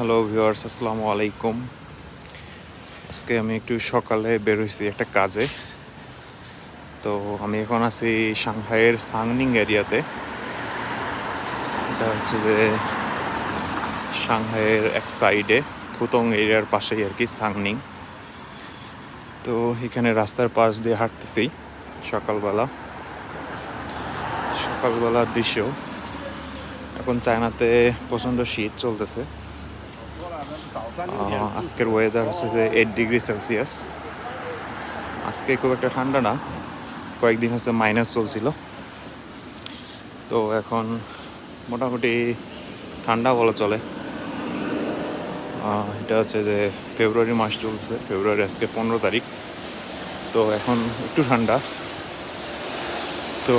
Hello viewers আসসালামু আলাইকুম। আজকে আমি একটু সকালে বেরোইছি একটা কাজে। তো আমি এখন আছি সাংহাইয়ের সাংনিং এরিয়াতে। এটা হচ্ছে যে সাংহাইয়ের এক সাইডে, ফুতং এরিয়ার পাশেই আর কি সাংনিং। তো এখানে রাস্তার পাশ দিয়ে হাঁটতেছি সকালবেলা। সকালবেলার দৃশ্য। এখন চায়নাতে প্রচণ্ড শীত চলতেছে। আজকের ওয়েদার হচ্ছে এইট ডিগ্রি সেলসিয়াস আজকে খুব একটা ঠান্ডা না, কয়েকদিন হচ্ছে মাইনাস চলছিল। তো এখন মোটামুটি ঠান্ডা বলা চলে। এটা হচ্ছে যে ফেব্রুয়ারি মাস চলছে ফেব্রুয়ারি আজকে পনেরো তারিখ। তো এখন একটু ঠান্ডা। তো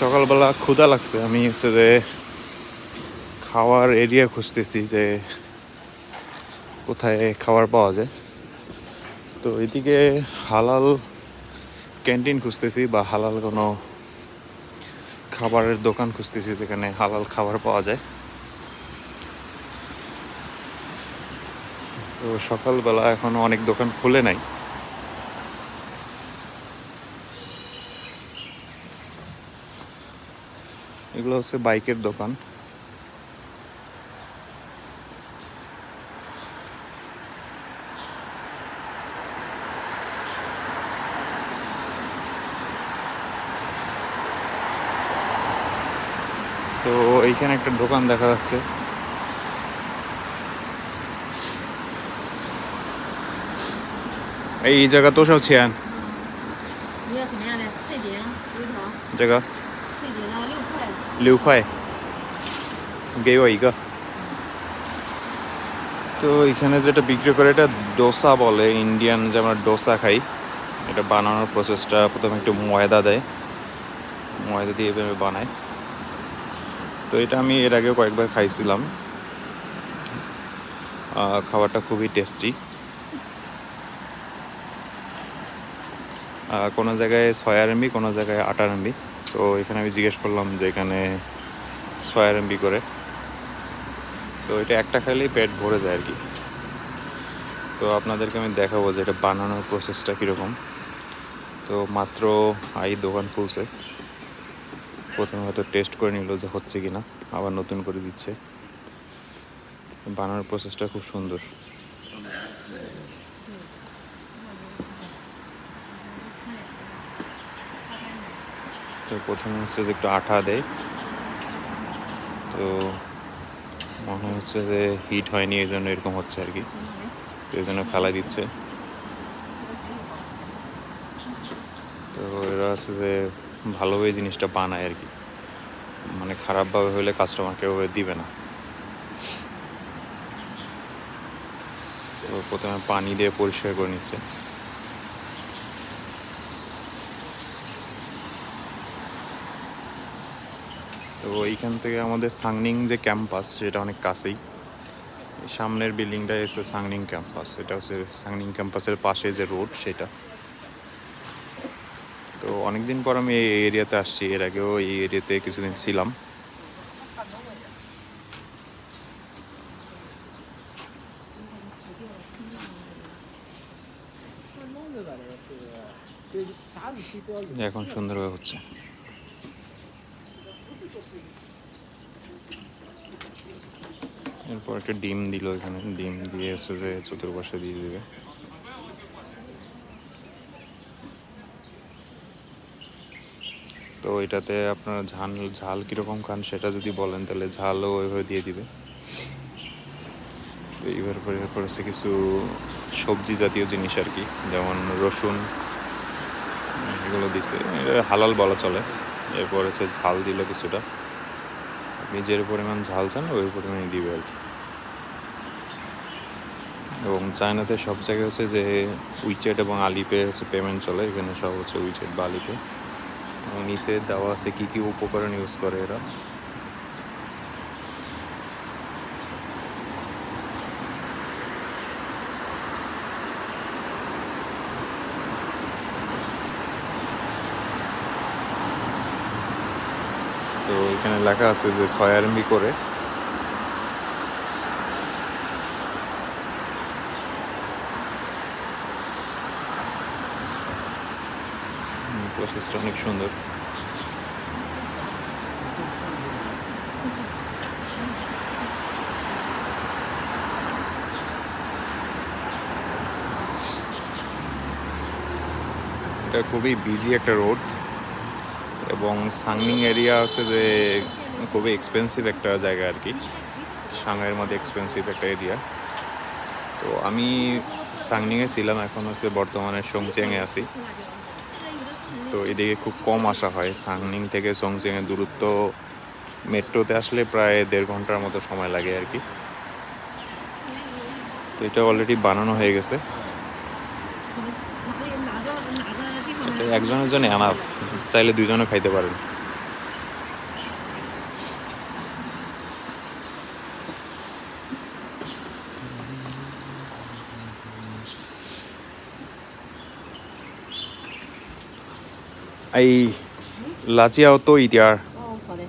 সকালবেলা ক্ষুধা লাগছে, আমি হচ্ছে যে খাওয়ার এরিয়া খুঁজতেছি যে কোথায় খাবার পাওয়া যায়। তো এদিকে হালাল ক্যান্টিন খুঁজতেছি বা হালাল কোনো খাবারের দোকান খুঁজতেছি যেখানে হালাল খাবার পাওয়া যায়। তো সকালবেলা এখনও অনেক দোকান খুলে নাই। এগুলো হচ্ছে বাইকের দোকান। তো এইখানে একটা দোকান দেখা যাচ্ছে। এই জায়গা তো সব ছিয়ান। জায়গা? তো এখানে যেটা বিক্রি করে এটা ডোসা বলে, ইন্ডিয়ান যে আমরা ডোসা খাই, এটা বানানোর প্রসেসটা প্রথমে একটু ময়দা দেয়। ময়দা দিয়ে বানায়। তো এটা আমি এর আগেও কয়েকবার খাইছিলাম। খাবারটা খুবই টেস্টি কোনো জায়গায় ছয় এমবি কোনো জায়গায় আটার এমবি তো এখানে আমি জিজ্ঞেস করলাম যে এখানে ছয় এমবি করে। তো এটা একটা খাইলেই পেট ভরে যায় আর কি। তো আপনাদেরকে আমি দেখাবো যে এটা বানানোর প্রসেসটা কীরকম। তো মাত্র, আই, দোকান খুলছে। প্রথমে হয়তো টেস্ট করে নিল যে হচ্ছে কি না আবার নতুন করে দিচ্ছে। বানানোর প্রসেসটা খুব সুন্দর। তো প্রথমে হচ্ছে যে একটু আঠা দেয় তো মনে হচ্ছে যে হিট হয়নি, এই জন্য এরকম হচ্ছে আর কি। এই জন্য ফেলা দিচ্ছে। তো এরা হচ্ছে যে ভালোভাবে জিনিসটা বানায় আর কি। মানে খারাপভাবে হলে কাস্টমারকে ওভাবে দিবে না। প্রথমে পানি দিয়ে পরিষ্কার করে নিচ্ছে। তো এইখান থেকে আমাদের সাংনিং যে ক্যাম্পাস, সেটা অনেক কাছেই। সামনের বিল্ডিংটা এসে সাংনিং ক্যাম্পাস। এটা হচ্ছে সাংনিং ক্যাম্পাসের পাশে যে রোড, সেটা। তো অনেকদিন পর আমি এই এরিয়াতে আসছি। এর আগেও এই এরিয়াতে কিছুদিন ছিলাম। এখন সুন্দরভাবে হচ্ছে। এরপর একটা ডিম দিল এখানে। ডিম দিয়ে হচ্ছে যে চতুর্পাশে দিয়ে দিবে। তো এটাতে আপনার ঝাল ঝাল কীরকম খান সেটা যদি বলেন তাহলে ঝালও ওইভাবে দিয়ে দিবে। তো এইবার পরে হচ্ছে কিছু সবজি জাতীয় জিনিস আর কি, যেমন রসুন, এগুলো দিছে। এটা হালাল বলা চলে। এরপর হচ্ছে ঝাল দিল কিছুটা। আপনি যে পরিমাণ ঝাল চান, ওই পরিমাণে দিবে আর কি। এবং চায়নাতে সব জায়গায় হচ্ছে যে উইচেট এবং আলিপে হচ্ছে পেমেন্ট চলে। এখানে সব হচ্ছে উইচেট বা আলিপে। এবং নিচে দেওয়া আছে কী কী উপকরণ ইউজ করে এরা? তো এখানে লেখা আছে যে ছয় আরএমবি করে প্রসেসটা অনেক সুন্দর। এটা খুবই বিজি একটা রোড এবং সাংনিং এরিয়া হচ্ছে যে খুবই এক্সপেন্সিভ একটা জায়গা আর কি। সাংহাইয়ের মধ্যে এক্সপেন্সিভ একটা এরিয়া তো আমি সাংনিংয়ে ছিলাম, এখন হচ্ছে বর্তমানে সংচিয়াংয়ে আছি। তো এদিকে খুব কম আসা হয়। সাংনিং থেকে সংসিংয়ের দূরত্ব মেট্রোতে আসলে প্রায় দেড় ঘণ্টার মতো সময় লাগে আর কি। তো এটা অলরেডি বানানো হয়ে গেছে। একজনের জন্য আনাফ চাইলে দুজনে খাইতে পারেন। এই লাচিয়াও তো ইতিয়ার 哦，好嘞。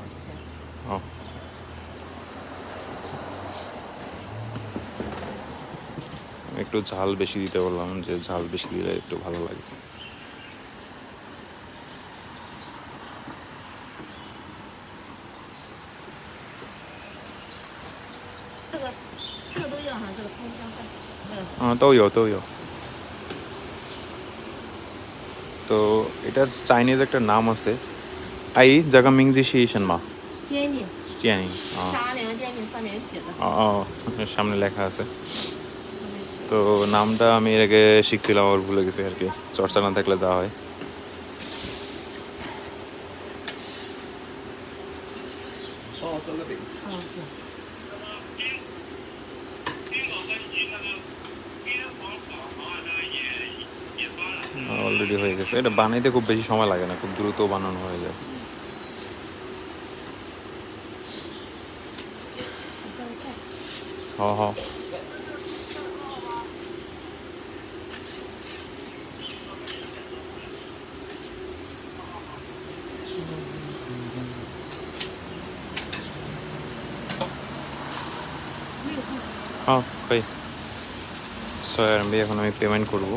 একটু ঝাল বেশি দিতে বললাম যে ঝাল বেশি দিলে একটু ভালো লাগে 这个这个都要 তো এটার চাইনিজ একটা নাম আছে। আই জাগা মিংজি শিয়েশন মা। চিয়ানি ও সামনে লেখা আছে। তো নামটা আমি এর আগে শিখছিলাম আর ভুলে গেছি আর কি। চর্চা না থাকলে যাওয়া হয়। Oh, it's a. Oh, already হয়ে গেছে। এটা বানাইতে খুব বেশি সময় লাগে না, খুব দ্রুত বানানো হয়ে যায়। হ হ হ্যাঁ কই ছয় আর এখন আমি পেমেন্ট করব।